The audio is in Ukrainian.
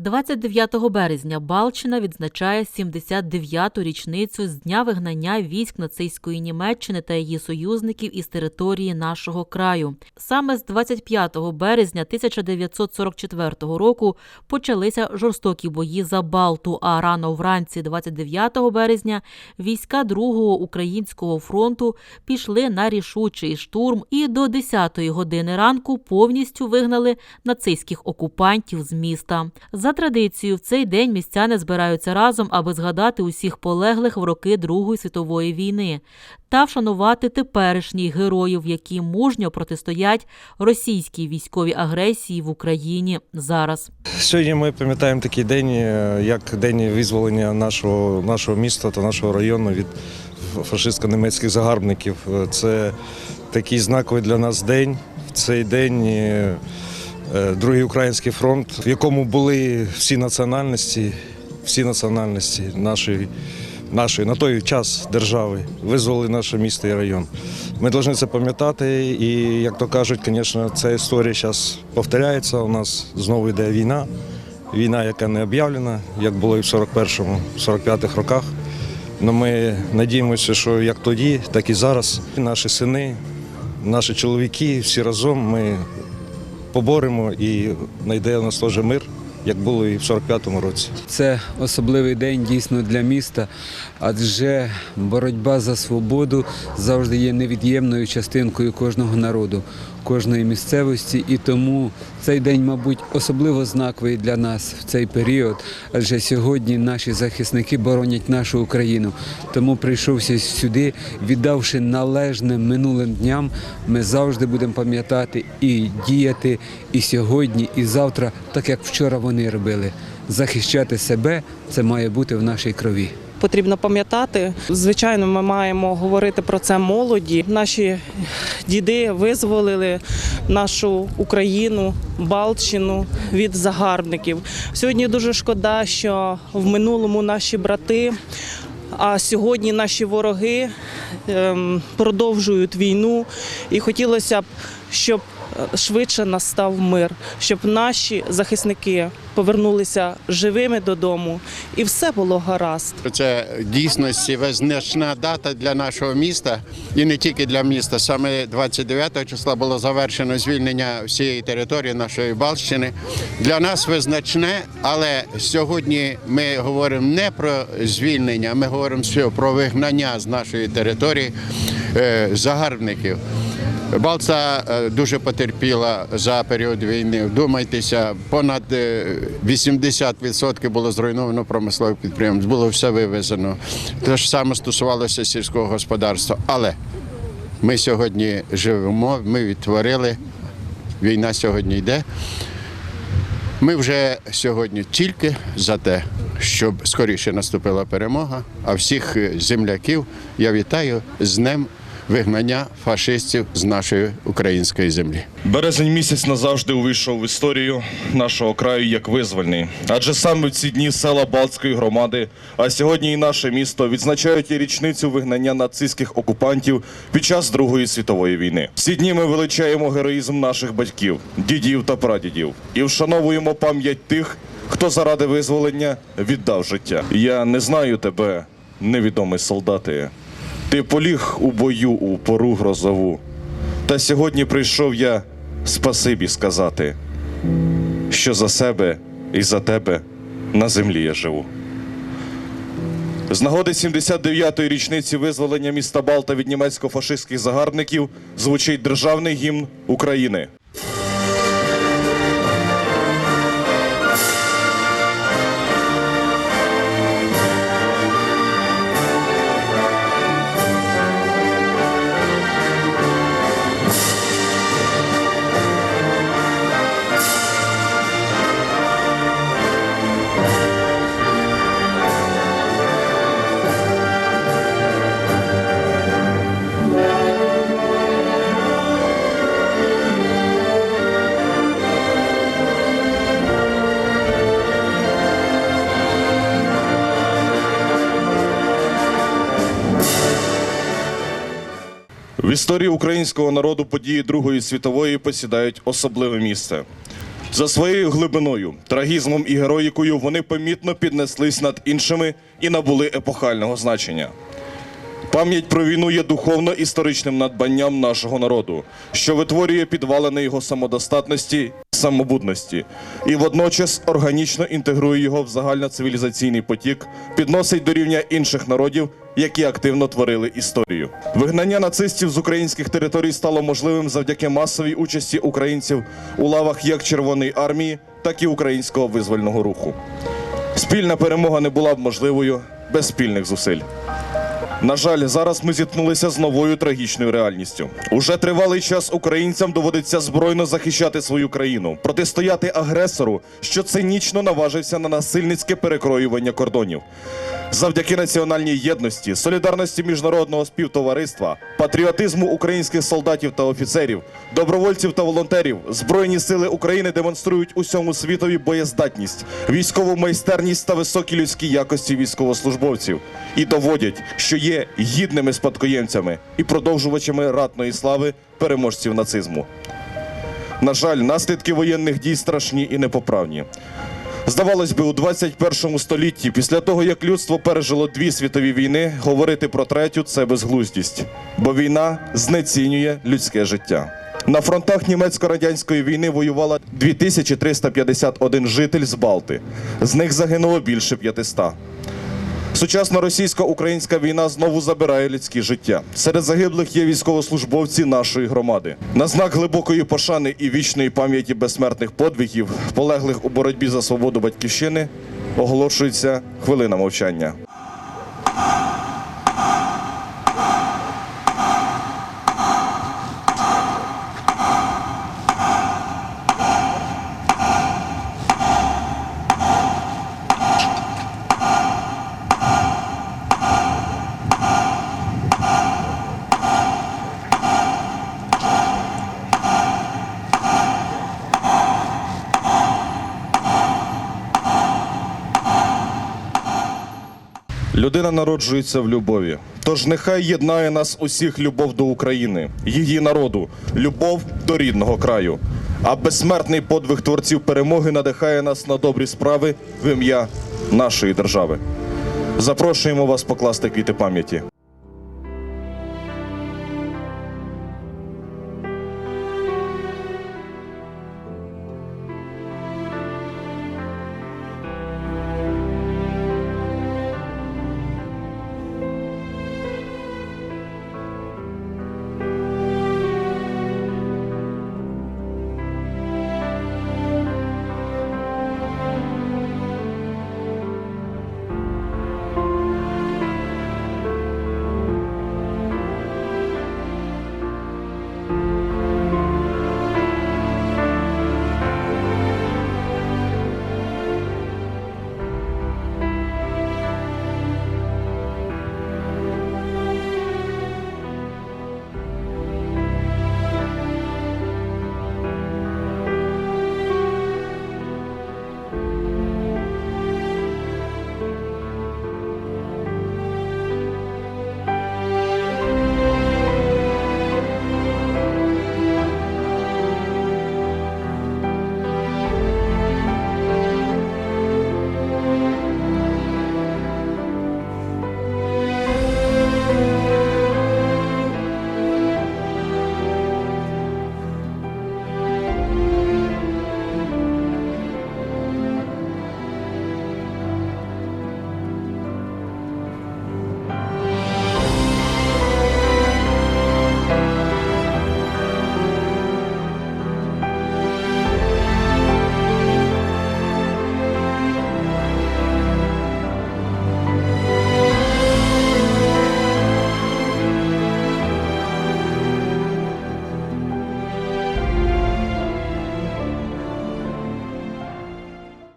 29 березня Балчина відзначає 79-ту річницю з дня вигнання військ нацистської Німеччини та її союзників із території нашого краю. Саме з 25 березня 1944 року почалися жорстокі бої за Балту. А рано вранці 29 березня війська Другого українського фронту пішли на рішучий штурм і до 10-ї години ранку повністю вигнали нацистських окупантів з міста. За традицією, в цей день містяни збираються разом, аби згадати усіх полеглих в роки Другої світової війни та вшанувати теперішніх героїв, які мужньо протистоять російській військовій агресії в Україні зараз. Сьогодні ми пам'ятаємо такий день, е, як день визволення нашого, нашого міста та нашого району від фашистсько-німецьких загарбників. Е, Це такий знаковий для нас день. В цей день е, Другий український фронт, в якому були всі національності, всі національності нашої, нашої на той час держави, визволили наше місто і район. Ми повинні це пам'ятати, і як то кажуть, звісно, ця історія зараз повторяється. У нас знову йде війна. Війна, яка не об'явлена, як було і в 41-му, 45-х роках. Але ми надіємося, що як тоді, так і зараз наші сини, наші чоловіки, всі разом ми поборемо і знайде у нас теж мир, як було і в 45-му році. Це особливий день дійсно для міста, адже боротьба за свободу завжди є невід'ємною частинкою кожного народу, кожної місцевості. І тому цей день, мабуть, особливо знаковий для нас в цей період, адже сьогодні наші захисники боронять нашу Україну. Тому, прийшовши сюди, віддавши належне минулим дням, ми завжди будемо пам'ятати і діяти і сьогодні, і завтра, так як вчора вони робили. Захищати себе це має бути в нашій крові. Потрібно пам'ятати. Звичайно, ми маємо говорити про це молоді. Наші діди визволили нашу Україну, Балтщину від загарбників. Сьогодні дуже шкода, що в минулому наші брати. А сьогодні наші вороги ем, продовжують війну, і хотілося б, щоб швидше настав мир, щоб наші захисники повернулися живими додому, і все було гаразд. Це дійсності визначна дата для нашого міста і не тільки для міста. Саме 29 числа було завершено звільнення всієї території нашої Балщини. Для нас визначне, але сьогодні ми говоримо не про звільнення, ми говоримо про вигнання з нашої території е, загарбників. Балца е, дуже потерпіла за період війни. Вдумайтеся, понад е, 80% було зруйновано промислових підприємств, було все вивезено. Те ж саме стосувалося сільського господарства. Але ми сьогодні живемо, ми відтворили. Війна сьогодні йде. Ми вже сьогодні тільки за те, щоб скоріше наступила перемога. А всіх е, земляків я вітаю з днем вигнання фашистів з нашої української землі. Березень місяць назавжди увійшов в історію нашого краю як визвольний. Адже саме в ці дні села Балтської громади, а сьогодні і наше місто відзначають і річницю вигнання нацистських окупантів під час Другої світової війни. Ці дні ми величаємо героїзм наших батьків, дідів та прадідів і вшановуємо пам'ять тих, хто заради визволення віддав життя. Я не знаю тебе, невідомий солдати. Ти поліг у бою у пору грозову. Та сьогодні прийшов я спасибі сказати, що за себе і за тебе на землі я живу. З нагоди 79-ї річниці визволення міста Балта від німецько-фашистських загарбників звучить державний гімн України. В історії українського народу події Другої світової посідають особливе місце. За своєю глибиною, трагізмом і героїкою вони помітно піднеслись над іншими і набули епохального значення. Пам'ять про війну є духовно-історичним надбанням нашого народу, що витворює підвалини його самодостатності самобутності, і водночас органічно інтегрує його в загальноцивілізаційний потік, підносить до рівня інших народів, які активно творили історію. Вигнання нацистів з українських територій стало можливим завдяки масовій участі українців у лавах як Червоної армії, так і українського визвольного руху. Спільна перемога не була б можливою без спільних зусиль. На жаль, зараз ми зіткнулися з новою трагічною реальністю. Уже тривалий час українцям доводиться збройно захищати свою країну, протистояти агресору, що цинічно наважився на насильницьке перекроювання кордонів. Завдяки національній єдності, солідарності міжнародного співтовариства, патріотизму українських солдатів та офіцерів, добровольців та волонтерів, збройні сили України демонструють усьому світові боєздатність, військову майстерність та високі людські якості військовослужбовців і доводять, що є гідними спадкоємцями і продовжувачами ратної слави переможців нацизму. На жаль, наслідки воєнних дій страшні і непоправні. Здавалось би, у 21 столітті, після того як людство пережило дві світові війни, говорити про третю це безглуздість, бо війна знецінює людське життя. На фронтах німецько-радянської війни воювало 2351 житель з Балти. З них загинуло більше 500. Сучасна російсько-українська війна знову забирає людські життя. Серед загиблих є військовослужбовці нашої громади. На знак глибокої пошани і вічної пам'яті безсмертних подвигів, полеглих у боротьбі за свободу батьківщини, оголошується хвилина мовчання. Людина народжується в любові. Тож нехай єднає нас усіх любов до України, її народу, любов до рідного краю. А безсмертний подвиг творців перемоги надихає нас на добрі справи в ім'я нашої держави. Запрошуємо вас покласти квіти пам'яті.